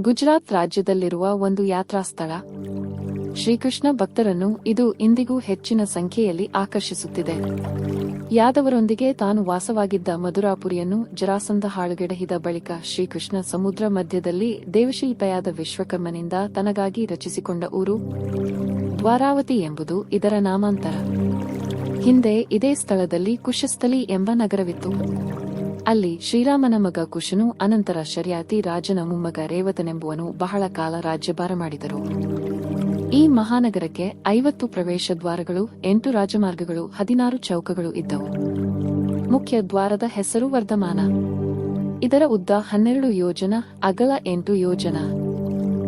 ಗುಜರಾತ್ ರಾಜ್ಯದಲ್ಲಿರುವ ಒಂದು ಯಾತ್ರಾಸ್ಥಳ. ಶ್ರೀಕೃಷ್ಣ ಭಕ್ತರನ್ನು ಇದು ಇಂದಿಗೂ ಹೆಚ್ಚಿನ ಸಂಖ್ಯೆಯಲ್ಲಿ ಆಕರ್ಷಿಸುತ್ತಿದೆ. ಯಾದವರೊಂದಿಗೆ ತಾನು ವಾಸವಾಗಿದ್ದ ಮಧುರಾಪುರಿಯನ್ನು ಜರಾಸಂಧ ಹಾಳುಗೆಡಹಿದ ಬಳಿಕ ಶ್ರೀಕೃಷ್ಣ ಸಮುದ್ರ ಮಧ್ಯದಲ್ಲಿ ದೇವಶಿಲ್ಪೆಯಾದ ವಿಶ್ವಕರ್ಮನಿಂದ ತನಗಾಗಿ ರಚಿಸಿಕೊಂಡ ಊರು. ದ್ವಾರಾವತಿ ಎಂಬುದು ಇದರ ನಾಮಾಂತರ. ಹಿಂದೆ ಇದೇ ಸ್ಥಳದಲ್ಲಿ ಕುಶಸ್ಥಲಿ ಎಂಬ ನಗರವಿತ್ತು. ಅಲ್ಲಿ ಶ್ರೀರಾಮನ ಮಗ ಕುಶನು, ಅನಂತರ ಶರ್ಯಾತಿ ರಾಜನ ಮೊಮ್ಮಗ ರೇವತನೆಂಬುವನು ಬಹಳ ಕಾಲ ರಾಜ್ಯಭಾರ ಮಾಡಿದರು. ಈ ಮಹಾನಗರಕ್ಕೆ ಐವತ್ತು ಪ್ರವೇಶ ದ್ವಾರಗಳು, ಎಂಟು ರಾಜಮಾರ್ಗಗಳು, ಹದಿನಾರು ಚೌಕಗಳು ಇದ್ದವು. ಮುಖ್ಯ ದ್ವಾರದ ಹೆಸರು ವರ್ಧಮಾನ. ಇದರ ಉದ್ದ ಹನ್ನೆರಡು ಯೋಜನ, ಅಗಲ ಎಂಟು ಯೋಜನ.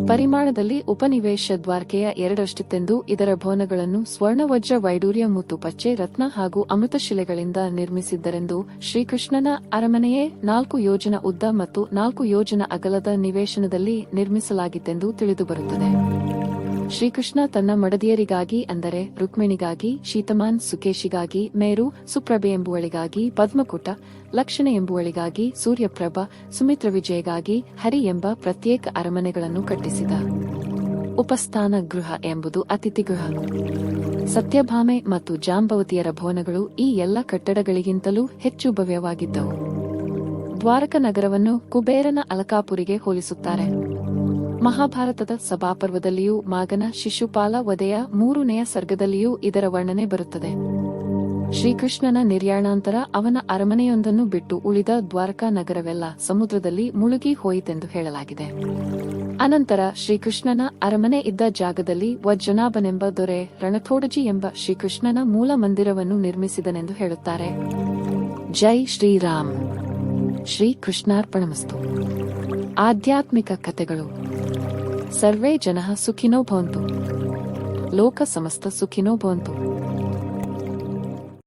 ಪರಿಮಾಣದಲ್ಲಿ ಉಪನಿವೇಶ ದ್ವಾರಕೆಯ ಎರಡಷ್ಟಿತ್ತೆಂದು ಇದರ ಭವನಗಳನ್ನು ಸ್ವರ್ಣವಜ್ರ ವೈಡೂರ್ಯ ಮತ್ತು ಪಚ್ಚೆ ರತ್ನ ಹಾಗೂ ಅಮೃತಶಿಲೆಗಳಿಂದ ನಿರ್ಮಿಸಿದ್ದರೆಂದು ಶ್ರೀಕೃಷ್ಣನ ಅರಮನೆಯೇ ನಾಲ್ಕು ಯೋಜನ ಉದ್ದ ಮತ್ತು ನಾಲ್ಕು ಯೋಜನ ಅಗಲದ ನಿವೇಶನದಲ್ಲಿ ನಿರ್ಮಿಸಲಾಗಿತ್ತೆಂದು ತಿಳಿದುಬರುತ್ತದೆ. ಶ್ರೀಕೃಷ್ಣ ತನ್ನ ಮಡದಿಯರಿಗಾಗಿ ಅಂದರೆ ರುಕ್ಮಿಣಿಗಾಗಿ, ಶೀತಮಾನ್ ಸುಕೇಶಿಗಾಗಿ, ಮೇರು ಸುಪ್ರಭೆ ಎಂಬುವಳಿಗಾಗಿ, ಪದ್ಮಕುಟ, ಲಕ್ಷಣ ಎಂಬುವಳಿಗಾಗಿ, ಸೂರ್ಯಪ್ರಭ ಸುಮಿತ್ರ ವಿಜಯಗಾಗಿ ಹರಿ ಎಂಬ ಪ್ರತ್ಯೇಕ ಅರಮನೆಗಳನ್ನು ಕಟ್ಟಿಸಿದ. ಉಪಸ್ಥಾನ ಗೃಹ ಎಂಬುದು ಅತಿಥಿ ಗೃಹ. ಸತ್ಯಭಾಮೆ ಮತ್ತು ಜಾಂಬವತಿಯರ ಭವನಗಳು ಈ ಎಲ್ಲ ಕಟ್ಟಡಗಳಿಗಿಂತಲೂ ಹೆಚ್ಚು ಭವ್ಯವಾಗಿದ್ದವು. ದ್ವಾರಕ ನಗರವನ್ನು ಕುಬೇರನ ಅಲಕಾಪುರಿಗೆ ಹೋಲಿಸುತ್ತಾರೆ. ಮಹಾಭಾರತದ ಸಭಾಪರ್ವದಲ್ಲಿಯೂ ಮಾಗನ ಶಿಶುಪಾಲ ವಧೆಯ ಮೂರನೆಯ ಸರ್ಗದಲ್ಲಿಯೂ ಇದರ ವರ್ಣನೆ ಬರುತ್ತದೆ. ಶ್ರೀಕೃಷ್ಣನ ನಿರ್ಯಾಣಾಂತರ ಅವನ ಅರಮನೆಯೊಂದನ್ನು ಬಿಟ್ಟು ಉಳಿದ ದ್ವಾರಕಾ ನಗರವೆಲ್ಲ ಸಮುದ್ರದಲ್ಲಿ ಮುಳುಗಿ ಹೋಯಿತೆಂದು ಹೇಳಲಾಗಿದೆ. ಅನಂತರ ಶ್ರೀಕೃಷ್ಣನ ಅರಮನೆ ಇದ್ದ ಜಾಗದಲ್ಲಿ ವಜ್ಜನಾಭನೆಂಬ ದೊರೆ ರಣಥೋಡಜಿ ಎಂಬ ಶ್ರೀಕೃಷ್ಣನ ಮೂಲ ಮಂದಿರವನ್ನು ನಿರ್ಮಿಸಿದನೆಂದು ಹೇಳುತ್ತಾರೆ. ಜೈ ಶ್ರೀರಾಮ್. ಶ್ರೀ ಕೃಷ್ಣಾರ್ಪಣಮಸ್ತು ಆಧ್ಯಾತ್ಮಿಕ ಕಥೆಗಳು. सर्वे जनाः सुखिनो भवन्तु। लोकसमस्त सुखिनो भवन्तु।